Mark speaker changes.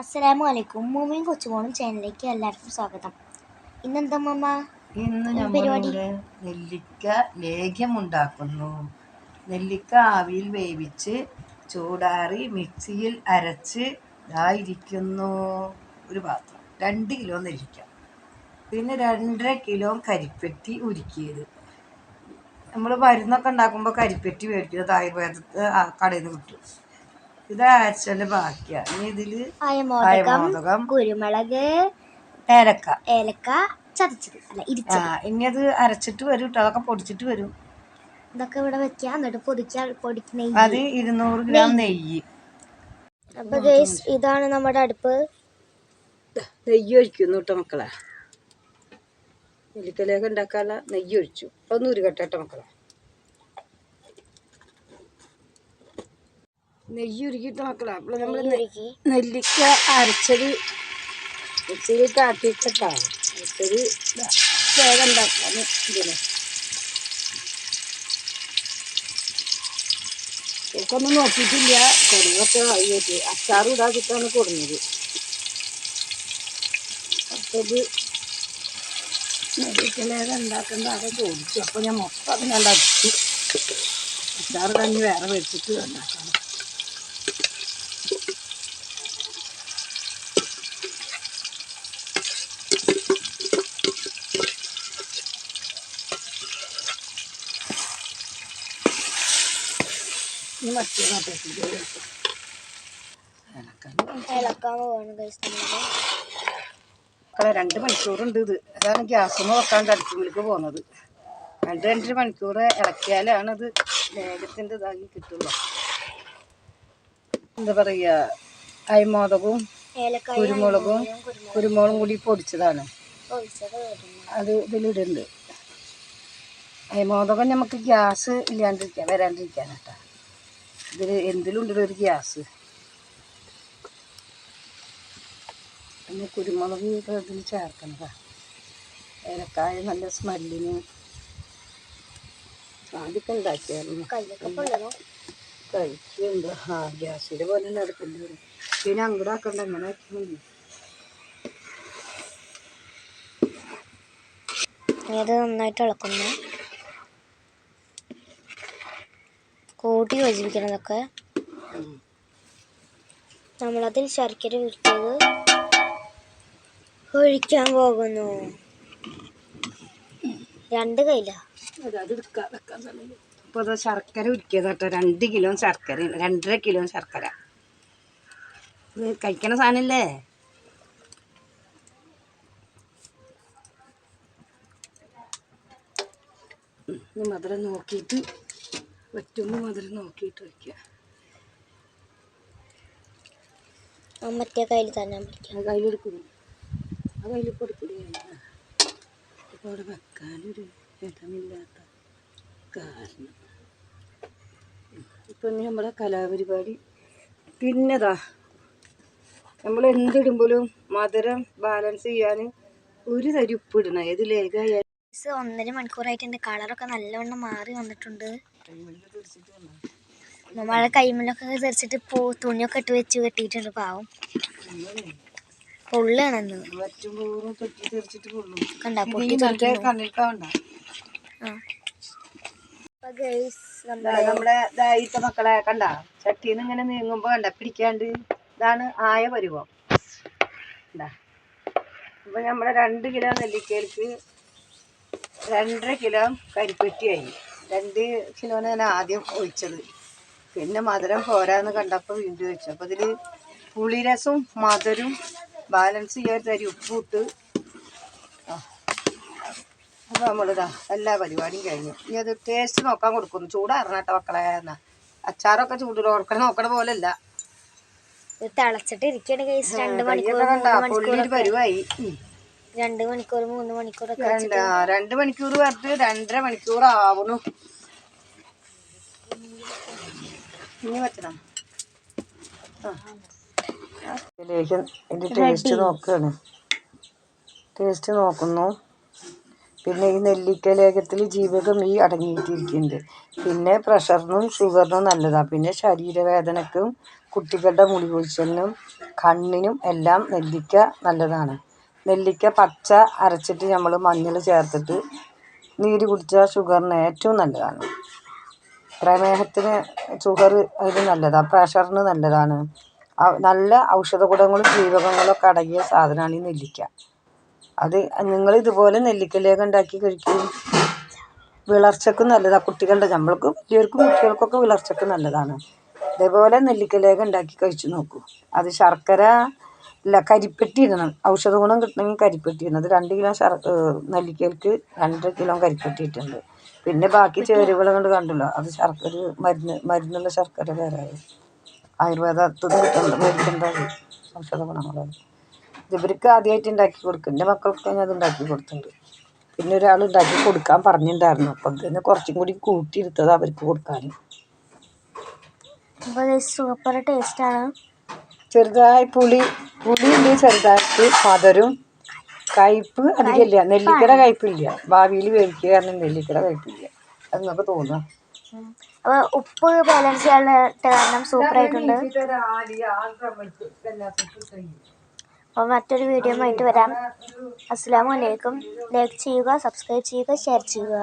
Speaker 1: അസ്സലാമു അലൈക്കും മൂമിയും കൊച്ചുമോളും ചാനലിലേക്ക് എല്ലാവർക്കും സ്വാഗതം. ഇന്നെന്താ മമ്മ
Speaker 2: ഇന്ന് നമ്മളിവിടെ നെല്ലിക്ക ലേഖ്യം ഉണ്ടാക്കുന്നു നെല്ലിക്ക ആവിയിൽ വേവിച്ച് ചൂടാറി മിക്സിയിൽ അരച്ച് ഇതായിരിക്കുന്നു ഒരു പാത്രം. രണ്ട് കിലോ നെല്ലിക്ക. പിന്നെ രണ്ടര കിലോ കരിപ്പെട്ടി ഉരുക്കിയത്. നമ്മൾ മരുന്നൊക്കെ ഉണ്ടാക്കുമ്പോൾ കരിപ്പെട്ടി മേടിക്കുന്നത് ആയുർവേദത്തെ ആ കടയിൽ നിന്ന് കിട്ടും. ഇത് അരച്ചതിന്റെ ബാക്കിയാണ് ഇനി ഇതിൽ
Speaker 1: അയമോദകം കുരുമുളക്
Speaker 2: ഏലക്ക.
Speaker 1: ഏലക്ക ചതച്ചത്. അല്ല
Speaker 2: ഇനി അത് അരച്ചിട്ട് വരും കേട്ടോ അതൊക്കെ പൊടിച്ചിട്ട് വരും.
Speaker 1: ഇതൊക്കെ ഇവിടെ വെക്കുക എന്നിട്ട് പൊതിക്കാൻ പൊടിക്കുന്ന
Speaker 2: അത് ഇരുന്നൂറ് ഗ്രാം നെയ്യ്.
Speaker 1: അപ്പൊ ഗൈസ് ഇതാണ് നമ്മുടെ അടുപ്പ്.
Speaker 2: നെയ്യ് ഒഴിക്കുന്നു കേട്ടോ മക്കളെ. നെല്ലിക്കലേക്ക് ഉണ്ടാക്കാനുള്ള നെയ്യ് ഒഴിച്ചു. അതൊന്നും ഉരുകട്ടെ കേട്ടോ മക്കളെ. നെയ്യ് ഉരുക്കിയിട്ട് മക്കളെ അപ്പോൾ നമ്മൾ നെല്ലിക്ക അരച്ചത് മിക്സിയിലിട്ട് ആട്ടിയിട്ടാണ് അരച്ചത് ഇതാ, വേഗം ഉണ്ടാക്കാൻ ഇതിന് നോക്കിയിട്ടില്ല. കറിയൊക്കെ വൈകിട്ട് അച്ചാറും ഇടാക്കിയിട്ടാണ് കൊടുന്നത്. അപ്പത് നെല്ലിക്കലേത് ഉണ്ടാക്കേണ്ട ചോദിച്ചു. അപ്പോൾ ഞാൻ മൊത്തം അതിനുണ്ടാക്കി അച്ചാറ് തന്നെ വേറെ വെച്ചിട്ട് ഉണ്ടാക്കണം ഇനി മറ്റേ പാത്രത്തിൽ മക്കളെ രണ്ട് മണിക്കൂറുണ്ട് ഇത്. അതാണ് ഗ്യാസ് ഗ്യാസിന് വെക്കാണ്ട് അടുപ്പിലേക്ക് പോകുന്നത്. രണ്ട് രണ്ടര മണിക്കൂർ ഇളക്കിയാലാണ് ഇത് വേഗത്തിന്റെ ഇതാക്കി കിട്ടുള്ളൂ. എന്താ പറയുക?
Speaker 1: ഏലക്കായ
Speaker 2: കുരുമുളകും കുരുമുളകും കൂടി പൊടിച്ചതാണ്. അത് ഇതിലിടുന്നുണ്ട് അരിമോദകം നമുക്ക് ഗ്യാസ് ഇല്ലാണ്ടിരിക്കാൻ വരാണ്ടിരിക്കാൻ കേട്ടോ. ഇതിൽ എന്തിലുണ്ട് ഒരു ഗ്യാസ്. പിന്നെ കുരുമുളക് ഇതിൽ ചേർക്കണതാ ഏലക്കായ നല്ല സ്മെല്ലിന് ആദ്യമൊക്കെ ഉണ്ടാക്കിയായിരുന്നു. കഴിക്കുന്നുണ്ട് ആ ഗ്യാസിന്റെ പോലെ തന്നെ എടുക്കേണ്ടി വരും പിന്നെ അങ്ങോട്ട് ആക്കണ്ട അങ്ങനെ ആക്കുന്നുണ്ട്
Speaker 1: ഇത് നന്നായിട്ട് ഇളക്കുന്നു. കൂട്ടി യോജിപ്പിക്കണം ഇതൊക്കെ നമ്മളതിൽ ശർക്കര ഉരുക്കിയത് ഒഴിക്കാൻ പോകുന്നു. രണ്ട് കയ്യില?
Speaker 2: ശർക്കര ഉരുക്കിയത് കേട്ടോ. രണ്ട് കിലോ ശർക്കര രണ്ടര കിലോ ശർക്കര. കഴിക്കണ സാധനല്ലേ? മധുരം നോക്കിയിട്ട് പറ്റുമ്പോൾ മധുരം നോക്കിയിട്ട് വയ്ക്കുക
Speaker 1: ആ മറ്റേ കയ്യിൽ തന്നെ പിടിക്കാം.
Speaker 2: അത് കയ്യിലെടുക്കുന്നു ആ കയ്യിൽ കൊടുക്കുകയാണ് ഇപ്പോൾ അവിടെ വെക്കാനൊരു ഇടമില്ലാത്ത കാരണം. ഇപ്പം നമ്മുടെ കലാപരിപാടി. പിന്നെതാ നമ്മൾ എന്തിടുമ്പോഴും മധുരം ബാലൻസ് ചെയ്യാൻ ഒരു തരി ഉപ്പിടണം ഇടണം. ഏത്
Speaker 1: ലേഖ ഒന്നര മണിക്കൂറായിട്ട് എന്റെ കളറൊക്കെ നല്ലവണ്ണം മാറി വന്നിട്ടുണ്ട്. നമ്മളെ കൈമലൊക്കെ തെറിച്ചിട്ട് പോ തുണിയൊക്കെ ഇട്ട് വെച്ച് കെട്ടിയിട്ടുണ്ട് പാവം. പൊള്ളാണെന്ന്. കണ്ടാ പൊട്ടി
Speaker 2: നമ്മളെ ഇത്ത മക്കളെ കണ്ട ചട്ടിന്ന് ഇങ്ങനെ നീങ്ങുമ്പോ കണ്ട പിടിക്കാണ്ട് ഇതാണ് ആയ പരുവം. അപ്പൊ നമ്മളെ രണ്ട് കിലോ നെല്ലിക്കയിലേക്ക് രണ്ടര കിലോ കരിപ്പെട്ടിയായി രണ്ട് കിലോന് ഞാൻ ആദ്യം ഒഴിച്ചത്. പിന്നെ മധുരം പോരാന്ന് കണ്ടപ്പോൾ വീണ്ടും ഒഴിച്ചു. അപ്പോൾ ഇതിൽ പുളിരസവും മധുരവും ബാലൻസ് ചെയ്യാൻ തരി ഉപ്പിട്ട് അപ്പോൾ നമ്മളിതാ എല്ലാ പരിപാടിയും കഴിഞ്ഞു. ഇനി അത് ടേസ്റ്റ് നോക്കാൻ കൊടുക്കുന്നു. ചൂടാറണം കേട്ടോ മക്കളെ എന്നാ. അച്ചാറൊക്കെ ചൂട് ഓർക്കണ നോക്കണ പോലല്ല.
Speaker 1: ഇത് തിളച്ചിട്ട് ഇരിക്കണ കേസ് രണ്ട് മണിക്കൂർ
Speaker 2: പരുവായി.
Speaker 1: രണ്ട് മണിക്കൂർ മൂന്ന് മണിക്കൂർ
Speaker 2: രണ്ട് ആ, രണ്ട് മണിക്കൂർ പറഞ്ഞിട്ട് രണ്ടര മണിക്കൂർ ആവണു. ഇനി പറ്റണം ഇതിലേക്ക് ടേസ്റ്റ് നോക്കുകയാണ് ടേസ്റ്റ് നോക്കുന്നു. പിന്നെ ഈ നെല്ലിക്ക ലേഖത്തിൽ ജീവകം ഈ അടങ്ങിയിട്ടിരിക്കുന്നുണ്ട്. പിന്നെ പ്രഷറിനും ഷുഗറിനും നല്ലതാണ് പിന്നെ ശരീരവേദനക്കും കുട്ടികളുടെ മുടി കൊഴിച്ചലിനും കണ്ണിനും എല്ലാം നെല്ലിക്ക നല്ലതാണ്. നെല്ലിക്ക പച്ച അരച്ചിട്ട് നമ്മൾ മഞ്ഞൾ ചേർത്തിട്ട് നീര് കുടിച്ചാൽ ഷുഗറിന് ഏറ്റവും നല്ലതാണ്. പ്രമേഹത്തിന് ഷുഗർ അതിന് നല്ലതാണ് പ്രഷറിന് നല്ലതാണ്. നല്ല ഔഷധ ഗുണങ്ങളും ജീവകങ്ങളൊക്കെ അടങ്ങിയ സാധനമാണ് ഈ നെല്ലിക്ക. അത് നിങ്ങൾ ഇതുപോലെ നെല്ലിക്കലേഖം ഉണ്ടാക്കി കഴിക്കും. വിളർച്ചക്കും നല്ലതാണ് കുട്ടികളുടെ നമ്മൾക്ക് വലിയവർക്കും കുട്ടികൾക്കൊക്കെ വിളർച്ചക്ക് നല്ലതാണ്. ഇതേപോലെ നെല്ലിക്കലേഖം ഉണ്ടാക്കി കഴിച്ചു നോക്കൂ. അത് ശർക്കര ഇല്ല കരിപ്പെട്ടി ഇടണം ഔഷധ ഗുണം കിട്ടണമെങ്കിൽ കരിപ്പെട്ടി ഇടണം അത് രണ്ട് കിലോ ശർ നെല്ലിക്കയിലേക്ക് രണ്ടര കിലോ കരിപ്പെട്ടി ഇട്ടിട്ടുണ്ട് പിന്നെ ബാക്കി ചേരുവകൾ കൊണ്ട് കണ്ടല്ലോ. അത് ശർക്കര മരുന്ന് മരുന്നുള്ള ശർക്കര വേറെ. ആയുർവേദത്തിൽ നിന്ന് കിട്ടുന്നുണ്ട്. മേടിക്കേണ്ടത് ഔഷധ ഗുണങ്ങളാണ് ഇവർക്ക് ആദ്യമായിട്ട് ഉണ്ടാക്കി കൊടുക്കും. എന്റെ മക്കൾക്ക് ഞാൻ അത് ഉണ്ടാക്കി കൊടുത്തിട്ടുണ്ട്. പിന്നെ ഒരാൾ ഉണ്ടാക്കി കൊടുക്കാൻ പറഞ്ഞിട്ടുണ്ടായിരുന്നു. അപ്പം ഇതിന് കുറച്ചും കൂടി കൂട്ടിയെടുത്തത് അവർക്ക് കൊടുക്കാൻ.
Speaker 1: സൂപ്പർ ടേസ്റ്റാണ്
Speaker 2: ചെറുതായി പുളി പുളിയുണ്ട് ചെറുതായിട്ട് മധുരം കയ്പ്പ് അധികമില്ല. നെല്ലിക്കട കയ്പ്പില്ല. ഭാവിയിൽ വേവിക്കുക കാരണം നെല്ലിക്കട കയ്പ്പില്ല. അത് നിങ്ങൾക്ക് തോന്നുക
Speaker 1: അപ്പോൾ ഉപ്പ് ബാലൻസ് ചെയ്യാനായിട്ട് കാരണം സൂപ്പറായിട്ടുണ്ട് അപ്പോൾ മറ്റൊരു വീഡിയോ ആയിട്ട് വരാം. അസ്സാം വലൈക്കും ലൈക്ക് ചെയ്യുക സബ്സ്ക്രൈബ് ചെയ്യുക ഷെയർ ചെയ്യുക.